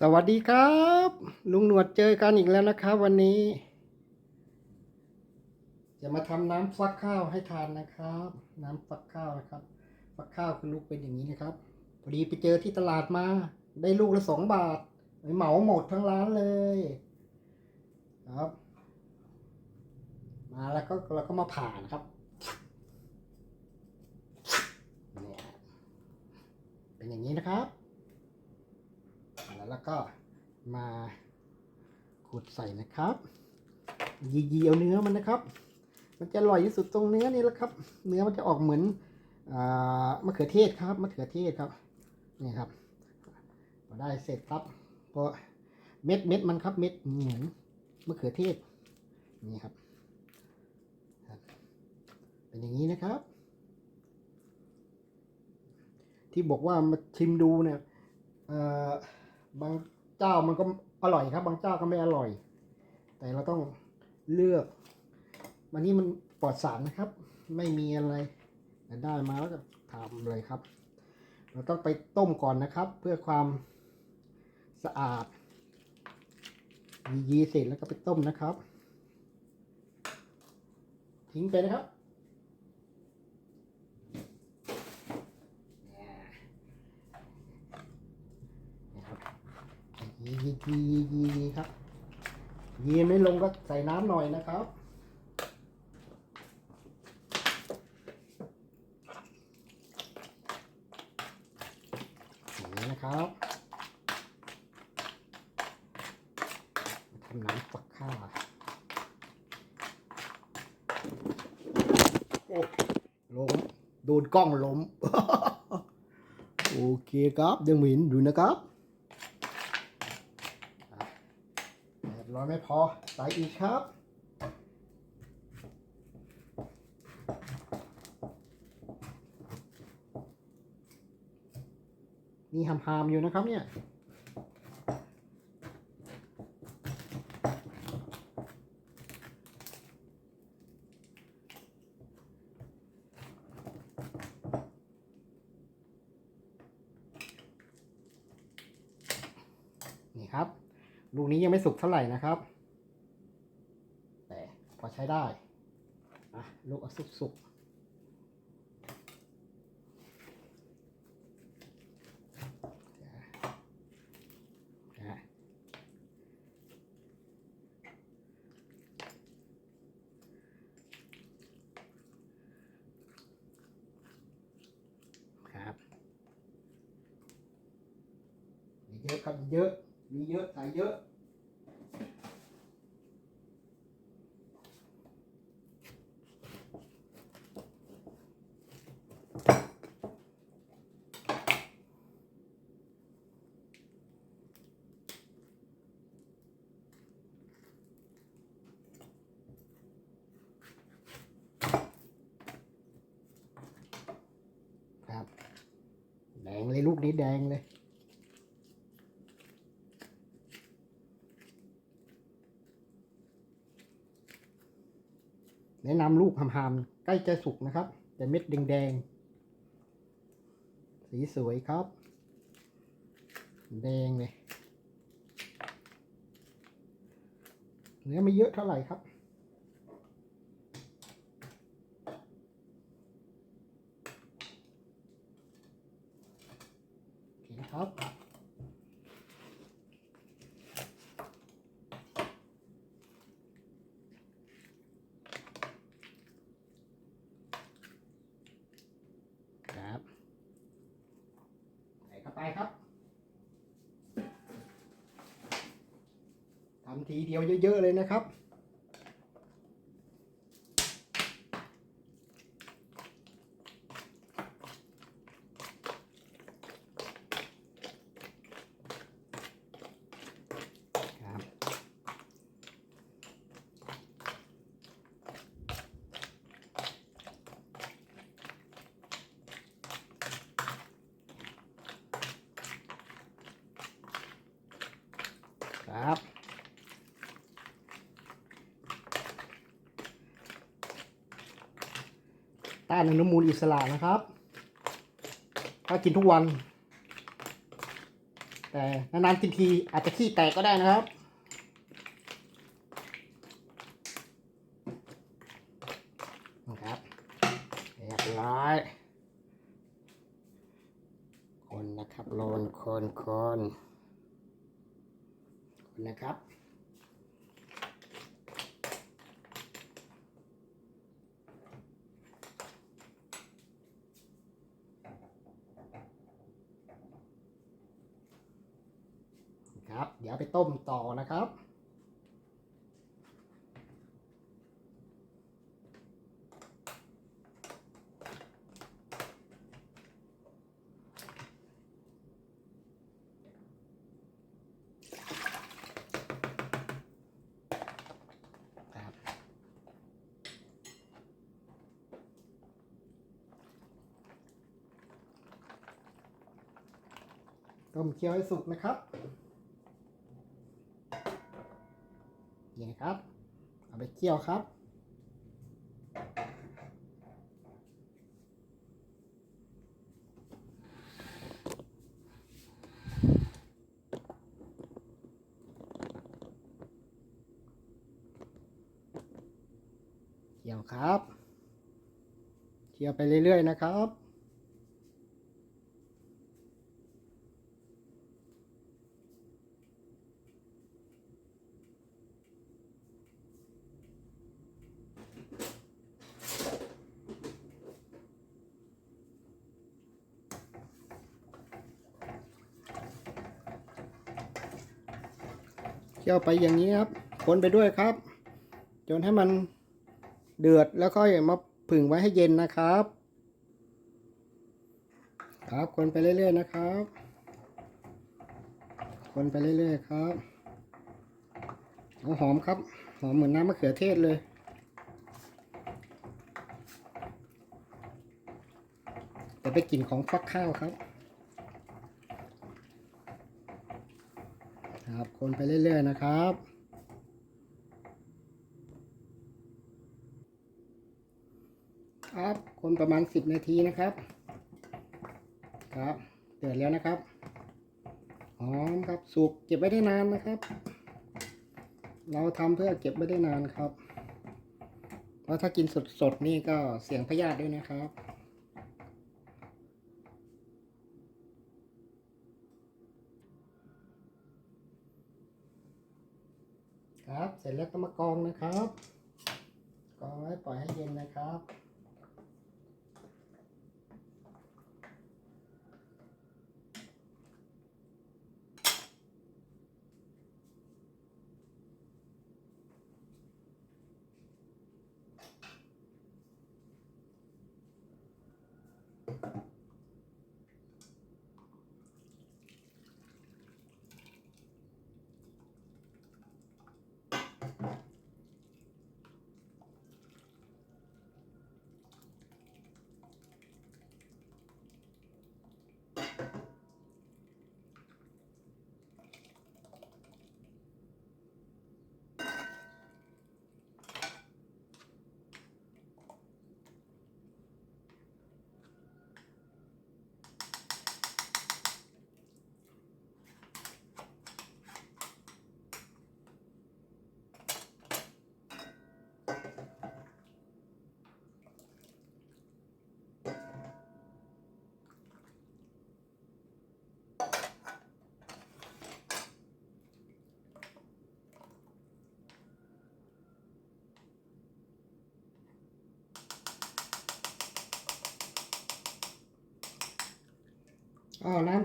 สวัสดีครับ ลุงหนวดเจอกันอีกแล้วนะครับ วันนี้ จะมาทำน้ำฟักข้าวให้ทานนะครับ น้ำฟักข้าวนะครับ ฟักข้าวคือลูกเป็นอย่างนี้นะครับพอดีไปเจอที่ตลาดมา ได้ลูกละสองบาทเหมาหมดทั้งร้านเลยครับ มาแล้วก็เราก็มาผ่านครับเนี่ยเป็นอย่างนี้นะครับ ก็มาขูดใส่นะครับยียีเอาเนื้อมันนะครับ มันจะอร่อยที่สุดตรงเนื้อนี่แหละครับ เนื้อมันจะออกเหมือนอมะเขือเทศครับมะเขือเทศครับนี่ครับพอได้เสร็จครับพอเม็ดเม็ดมันครับเม็ดเหมือนมะเขือเทศนี่ครับครับ เป็นอย่างนี้นะครับ ที่บอกว่ามาชิมดูเนี่ยเอ่อ บางเจ้ามันก็อร่อยครับ บางเจ้าก็ไม่อร่อย แต่เราต้องเลือกวันนี้มันปลอดสารนะครับ ไม่มีอะไรแต่ได้มาแล้วก็ทำเลยครับ เราต้องไปต้มก่อนนะครับ เพื่อความสะอาดยีเสร็จแล้วก็ไปต้มนะครับ ทิ้งไปนะครับ ยียียียียีครับยีไม่ลงก็ใส่น้ำหน่อยนะครับนี้นะครับทำน้ำฝักข้าวโอ้ล้มโดนกล้องล้ม โอเคครับเดี๋ยวหมินดูนะครับอะเรีย บร้อยไม่พอใส่อีกครับนี่หามๆอยู่นะครับเนี่ยนี่ครับ ลูกนี้ยังไม่สุกเท่าไหร่นะครับ แต่พอใช้ได้ลูกเอาสุกๆนะครับ เยอะครับเยอะ มีเยอะใส่เยอะ ครับ แดงเลยลูกนี้แดงเลย แนะนำลูกหามๆใกล้จะสุกนะครับ แต่เม็ดแดงๆ สีสวยครับ แดงเลย เนื้อไม่เยอะเท่าไหร่ครับ โอเคนะครับ ครับใส่เข้าไปครับ ทีเดียวเยอะ ๆ เลยนะครับ ครับ ต้านอนุมูลอิสระนะครับ ถ้ากินทุกวัน แต่นานๆกินทีอาจจะขี้แตกก็ได้นะครับ นะครับเรียบร้อยคนนะครับโลนคนคนคนนะครับ ครับ เดี๋ยวไปต้มต่อนะครับ ต้มเคี่ยวให้สุกนะครับ นี่นะครับ เอาไปเคี่ยวครับเคี่ยวครับเคี่ยวไปเรื่อยๆนะครับ เคี่ยวไปอย่างนี้ครับ คนไปด้วยครับ จนให้มันเดือดแล้วค่อยมาผึ่งไว้ให้เย็นนะครับ ครับคนไปเรื่อยๆนะครับ คนไปเรื่อยๆครับเอาหอมครับ หอมเหมือนน้ำมะเขือเทศเลยแต่ไปกลิ่นของฟักข้าวครับ ครับคนไปเรื่อย ๆ นะครับ ครับคนประมาณ 10 นาทีนะครับ ครับเดือดแล้วนะครับหอมครับสุกเก็บไว้ได้นานนะครับ เราทำเพื่อเก็บไว้ได้นานครับ เพราะถ้ากินสดๆนี่ก็เสี่ยงพยาธิด้วยนะครับ ครับ เสร็จแล้วก็มากรองนะครับ กองไว้ปล่อยให้เย็นนะครับ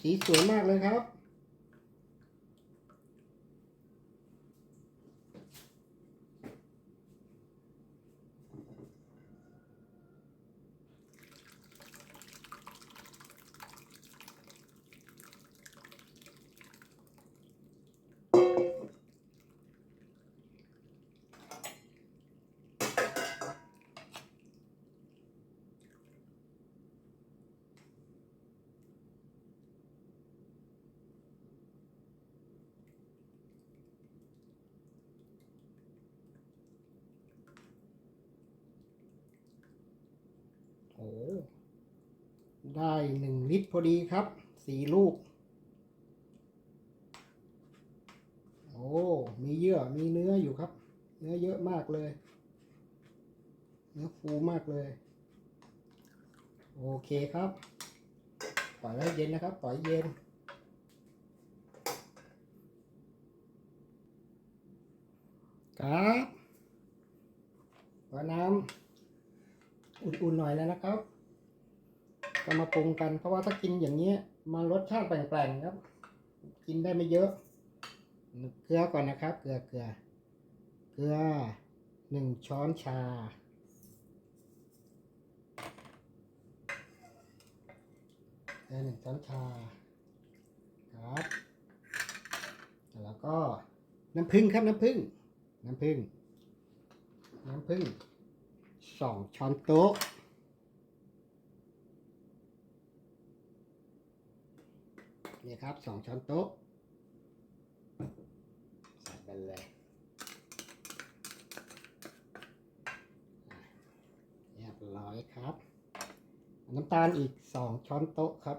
สีสวยมากเลยครับ โอ้ ได้หนึ่งลิตรพอดีครับสี่ลูก โอ้ มีเยื่อ มีเนื้ออยู่ครับ เนื้อเยอะมากเลย เนื้อฟูมากเลย โอเคครับ ปล่อยไว้เย็นนะครับ ปล่อยเย็นครับขอน้ำอุ่นๆหน่อยแล้วนะครับ ก็มาปรุงกันเพราะว่าถ้ากินอย่างนี้มันรสชาติแปลงๆครับ กินได้ไม่เยอะ เกลือก่อนนะครับ เกลือเกลือเกลือหนึ่งช้อนชา เกลือหนึ่งช้อนชาครับแล้วก็น้ำผึ้งครับน้ำผึ้งน้ำผึ้งน้ำผึ้งสองช้อนโต๊ะ นี่ครับสองช้อนโต๊ะใส่ไปเลยอะเรียบร้อยครับ น้ำตาลอีกสองช้อนโต๊ะครับ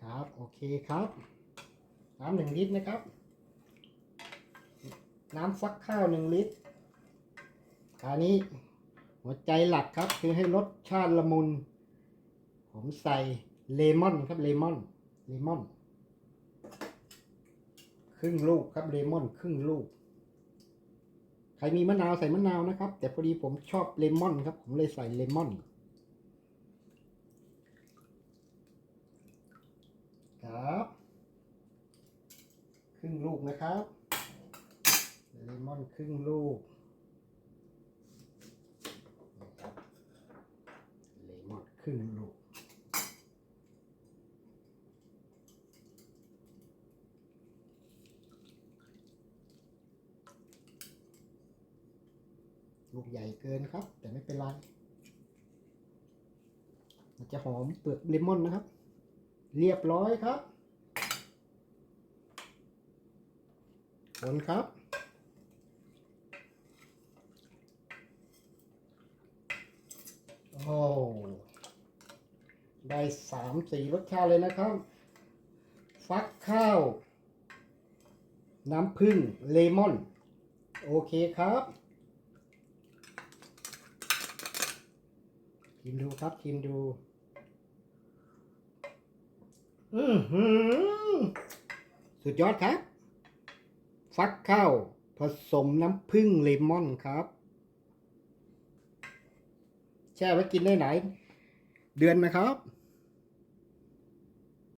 ครับ โอเคครับ น้ำหนึ่งลิตรนะครับ น้ำฟักข้าวหนึ่งลิตรคราวนี้ หัวใจหลักครับ คือให้รสชาติละมุน ผมใส่เลมอนครับเลมอนเลมอน ครึ่งลูกครับเลมอนครึ่งลูก ใครมีมะนาวใส่มะนาวนะครับ แต่พอดีผมชอบเลมอนครับ ผมเลยใส่เลมอนครับครึ่งลูกนะครับเลมอนครึ่งลูกเลมอนค รึ่งลูก ลูกใหญ่เกินครับ แต่ไม่เป็นไร มันจะหอมเปลือกเลมอนนะครับ เรียบร้อยครับคนครับโอ้ ได้สามสี่รสชาติเลยนะครับ ฟักข้าว น้ำผึ้งเลมอน โอเคครับชิมดูครับชิมดู อือหือ สุดยอดครับ ฟักข้าว ผสมน้ำผึ้งเลมอนครับแช่ไว้กินได้ไหน เดือนนะครับ